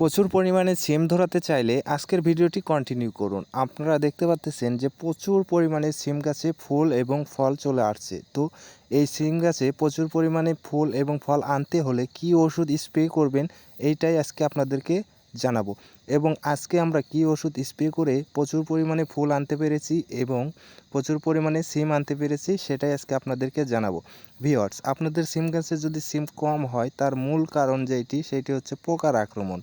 প্রচুর পরিমাণে সিম ধরাতে চাইলে আজকের ভিডিওটি কন্টিনিউ করুন। আপনারা দেখতে পাচ্ছেন যে প্রচুর পরিমাণে সিম গাছে ফুল এবং ফল চলে আসছে। তো এই সিম গাছে প্রচুর পরিমাণে ফুল এবং ফল আনতে হলে কি ওষুধ স্প্রে করবেন, এইটাই আজকে আপনাদেরকে জানাব। এবং আজকে আমরা কি ওষুধ স্প্রে করে প্রচুর পরিমাণে ফুল আনতে পেরেছি এবং প্রচুর পরিমাণে সিম আনতে পেরেছি সেটাই আজকে আপনাদেরকে জানাব। ভিওয়ার্স, আপনাদের সিম গাছে যদি সিম কম হয়, তার মূল কারণ যেটি, সেটি হচ্ছে পোকার আক্রমণ।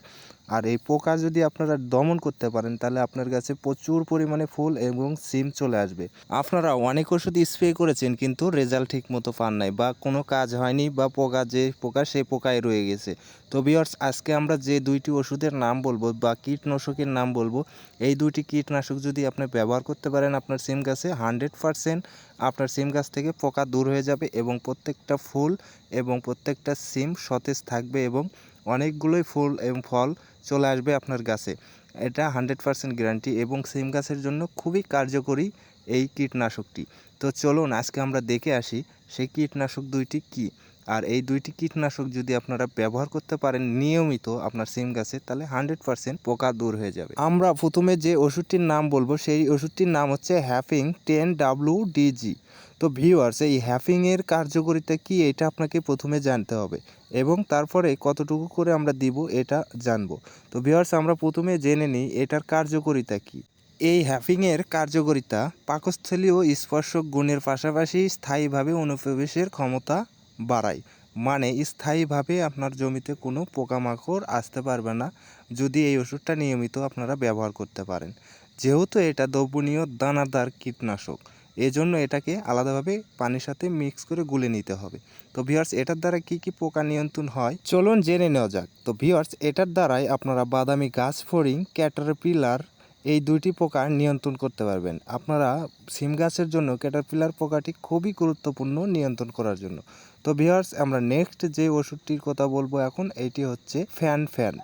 আর এই পোকা যদি আপনারা দমন করতে পারেন, তাহলে আপনার কাছে প্রচুর পরিমাণে ফুল এবং সিম চলে আসবে। আপনারা অনেক ওষুধ স্প্রে করেছেন, কিন্তু রেজাল্ট ঠিক মতো পান নাই বা কোনো কাজ হয়নি বা পোকা যে পোকা, সেই পোকায় রয়ে গেছে। তো বিয়ার্স আজকে আমরা যে দুইটি ওষুধের নাম বলব বা কীটনাশকের নাম বলব, এই দুইটি কীটনাশক যদি আপনি ব্যবহার করতে পারেন আপনার সিম গাছে, হান্ড্রেড পারসেন্ট আপনার সিম গাছ থেকে পোকা দূর হয়ে যাবে এবং প্রত্যেকটা ফুল এবং প্রত্যেকটা সিম সতেজ থাকবে এবং অনেকগুলোই ফুল এবং ফল চলে আসবে আপনার গাছে। এটা হান্ড্রেড পারসেন্ট গ্যারান্টি এবং সিম গাছের জন্য খুবই কার্যকরী এই কীটনাশকটি। তো চলুন আজকে আমরা দেখে আসি সেই কীটনাশক দুইটি কি। আর এই দুইটি কীটনাশক যদি আপনারা ব্যবহার করতে পারেন নিয়মিত আপনার সিম গাছে, তাহলে হান্ড্রেড পারসেন্ট পোকা দূর হয়ে যাবে। আমরা প্রথমে যে ওষুধটির নাম বলব, সেই ওষুধটির নাম হচ্ছে হ্যাফিং টেন ডাব্লু ডিজি তো ভিউয়ার্স এই হ্যাফিংয়ের কার্যকারিতা কি এটা আপনাকে প্রথমে জানতে হবে এবং তারপরে কতটুকু করে আমরা দিব এটা জানব। তো ভিউয়ার্স আমরা প্রথমে জেনে নিই এটার কার্যকারিতা কি। এই হ্যাফিংয়ের কার্যকারিতা পাকস্থলীয় স্পর্শক গুণের পাশাপাশি স্থায়ীভাবে অনুপ্রবেশের ক্ষমতা বাড়ায়। মানে স্থায়ীভাবে আপনার জমিতে কোনো পোকামাকড় আসতে পারবে না যদি এই ওষুধটা নিয়মিত আপনারা ব্যবহার করতে পারেন। যেহেতু এটা দ্রবণীয় দানাদার কীটনাশক এজন্য এটাকে আলাদাভাবে পানির সাথে মিক্স করে গুলে নিতে হবে। তো ভিওয়ার্স এটার দ্বারা কি কি পোকা নিয়ন্ত্রণ হয়? চলুন জেনে নেওয়া যাক। তো ভিওয়ার্স এটার দ্বারাই আপনারা বাদামি গাছ, ফড়িং, ক্যাটারপিলার এই দুইটি পোকা নিয়ন্ত্রণ করতে পারবেন। আপনারা সিম গাছের জন্য ক্যাটারপিলার পোকাটি খুবই গুরুত্বপূর্ণ নিয়ন্ত্রণ করার জন্য। তো ভিওয়ার্স আমরা নেক্সট যে ওষুধটির কথা বলব এখন, এটি হচ্ছে ফ্যান ফ্যান।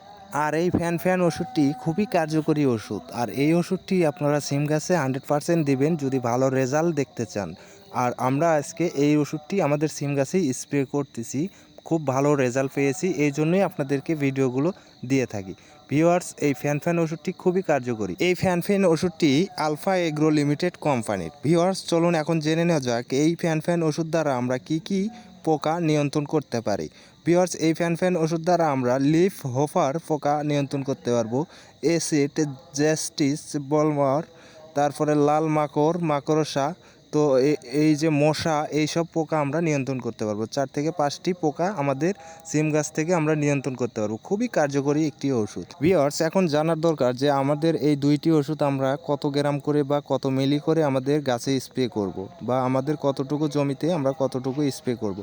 আর এই ফ্যান ফ্যান ওষুধটি খুবই কার্যকরী ওষুধ। আর এই ওষুধটি আপনারা সিম গাছে হান্ড্রেড পারসেন্ট দিবেন যদি ভালো রেজাল্ট দেখতে চান। আর আমরা আজকে এই ওষুধটি আমাদের সিম গাছেই স্প্রে করতেছি, খুব ভালো রেজাল্ট পেয়েছি, এই জন্যই আপনাদেরকে ভিডিওগুলো দিয়ে থাকি। ভিওয়ার্স এই ফ্যান ফ্যান ওষুধটি খুবই কার্যকরী। এই ফ্যান ফ্যান ওষুধটি আলফা এগ্রো লিমিটেড কোম্পানির। ভিওয়ার্স চলুন এখন জেনে নেওয়া যাক, এই ফ্যান ফ্যান ওষুধ দ্বারা আমরা কি কি পোকা নিয়ন্ত্রণ করতে পারি। ভিওয়ার্স এই ফ্যান ফ্যান ওষুধ দ্বারা আমরা লিফ হোফার পোকা নিয়ন্ত্রণ করতে পারব। এসিড জ্যাস্টিস, বলমার, তারপরে লাল মাকড়, মাকড়সা তো এই যে মশা এই সব পোকা আমরা নিয়ন্ত্রণ করতে পারব। চার থেকে পাঁচটি পোকা আমাদের সিম গাছ থেকে আমরা নিয়ন্ত্রণ করতে পারব। খুবই কার্যকরী একটি ওষুধ। ভিওর্স এখন জানার দরকার যে আমাদের এই দুইটি ওষুধ আমরা কত গ্রাম করে বা কত মিলি করে আমাদের গাছে স্প্রে করব বা আমাদের কতটুকু জমিতে আমরা কতটুকু স্প্রে করব।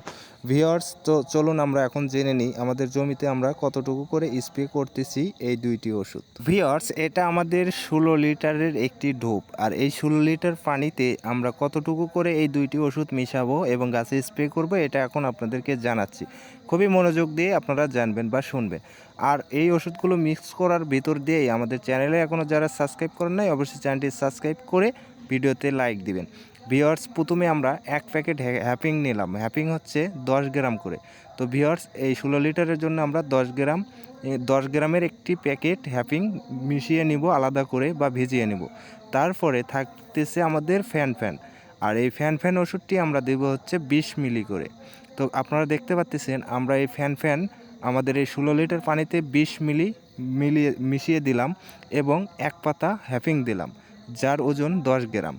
ভিওর্স তো চলুন আমরা এখন জেনে নিই আমাদের জমিতে আমরা কতটুকু করে স্প্রে করতেছি এই দুইটি ওষুধ। ভিওর্স এটা আমাদের ষোলো লিটারের একটি ঢোপ আর এই ষোলো লিটার পানিতে আমরা কতটুকু করে এই দুইটি ওষুধ মিশাবো এবং গাছে স্প্রে করব এটা এখন আপনাদেরকে জানাচ্ছি। খুবই মনোযোগ দিয়ে আপনারা জানবেন বা শুনবেন। আর এই ওষুধগুলো মিক্স করার ভিতর দিয়েই আমাদের চ্যানেলে এখনও যারা সাবস্ক্রাইব করেন নাই অবশ্যই চ্যানেলটি সাবস্ক্রাইব করে ভিডিওতে লাইক দিবেন। ভিওয়ার্স প্রথমে আমরা এক প্যাকেট হ্যাপিং নিলাম। হ্যাপিং হচ্ছে দশ গ্রাম করে। তো ভিওয়ার্স এই ষোলো লিটারের জন্য আমরা দশ গ্রাম এ, দশ গ্রামের একটি প্যাকেট হ্যাপিং মিশিয়ে নিব আলাদা করে বা ভিজিয়ে নিব। তারপরে থাকতেছে আমাদের ফ্যান ফ্যান। আর এই ফ্যান ফ্যান ওষুধটি আমরা দেবো হচ্ছে বিশ মিলি করে। তো আপনারা দেখতে পাচ্ছেন আমরা এই ফ্যান ফ্যান আমাদের এই ষোলো লিটার পানিতে বিশ মিলি মিলিয়ে মিশিয়ে দিলাম এবং এক পাতা হ্যাপিং দিলাম, যার ওজন দশ গ্রাম।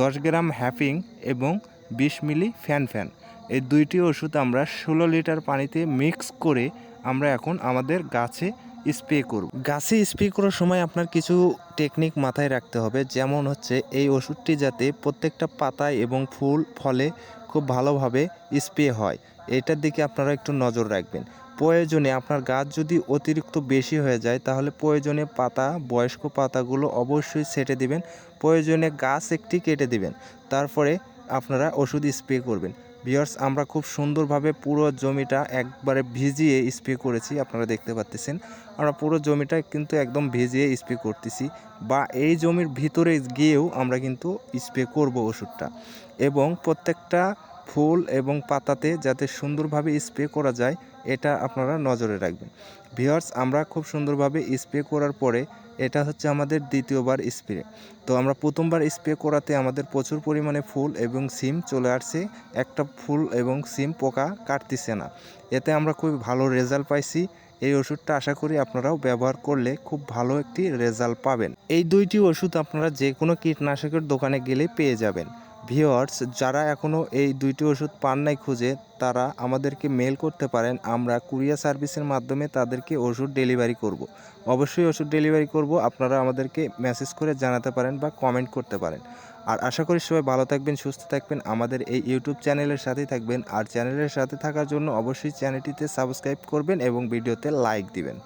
দশ গ্রাম হ্যাপিং এবং বিশ মিলি ফ্যান ফ্যান। এই দুইটি ওষুধ আমরা ষোলো লিটার পানিতে মিক্স করে আমরা এখন আমাদের গাছে স্প্রে করব। গাছে স্প্রে করার সময় আপনার কিছু টেকনিক মাথায় রাখতে হবে, যেমন হচ্ছে এই ওষুধটি যাতে প্রত্যেকটা পাতায় এবং ফুল ফলে খুব ভালোভাবে স্প্রে হয়। এটার দিকে আপনারা একটু নজর রাখবেন। প্রয়োজনে আপনার গাছ যদি অতিরিক্ত বেশি হয়ে যায়, তাহলে প্রয়োজনে পাতা, বয়স্ক পাতাগুলো অবশ্যই ছেটে দিবেন। প্রয়োজনে গাছ একটি কেটে দিবেন। তারপরে আপনারা ওষুধ স্প্রে করবেন। বিয়ার্স আমরা খুব সুন্দরভাবে পুরো জমিটা একবারে ভিজিয়ে স্প্রে করেছি, আপনারা দেখতে পাচ্ছেন আমরা পুরো জমিটা কিন্তু একদম ভিজিয়ে স্প্রে করতেছি বা এই জমির ভিতরে গিয়েও আমরা কিন্তু স্প্রে করব ওষুধটা। এবং প্রত্যেকটা ফুল এবং পাতাতে যাতে সুন্দরভাবে স্প্রে করা যায়, এটা আপনারা নজরে রাখবেন। ভিওয়ার্স আমরা খুব সুন্দরভাবে স্প্রে করার পরে এটা হচ্ছে আমাদের দ্বিতীয়বার স্প্রে। তো আমরা প্রথমবার স্প্রে করাতে আমাদের প্রচুর পরিমাণে ফুল এবং সিম চলে আসছে, একটা ফুল এবং সিম পোকা কাটতেছে না। এতে আমরা খুব ভালো রেজাল্ট পাইছি। এই ওষুধটা আশা করি আপনারাও ব্যবহার করলে খুব ভালো একটি রেজাল্ট পাবেন। এই দুইটি ওষুধ আপনারা যে কোনো কীটনাশকের দোকানে গেলে পেয়ে যাবেন। ভিওয়ার্স যারা এখনও এই দুইটি ওষুধ পান নাই খুঁজে, তারা আমাদেরকে মেল করতে পারেন। আমরা কুরিয়ার সার্ভিসের মাধ্যমে তাদেরকে ওষুধ ডেলিভারি করব। অবশ্যই ওষুধ ডেলিভারি করব। আপনারা আমাদেরকে মেসেজ করে জানাতে পারেন বা কমেন্ট করতে পারেন। আর আশা করি সবাই ভালো থাকবেন, সুস্থ থাকবেন। আমাদের এই ইউটিউব চ্যানেলের সাথেই থাকবেন। আর চ্যানেলের সাথে থাকার জন্য অবশ্যই চ্যানেলটিতে সাবস্ক্রাইব করবেন এবং ভিডিওতে লাইক দিবেন।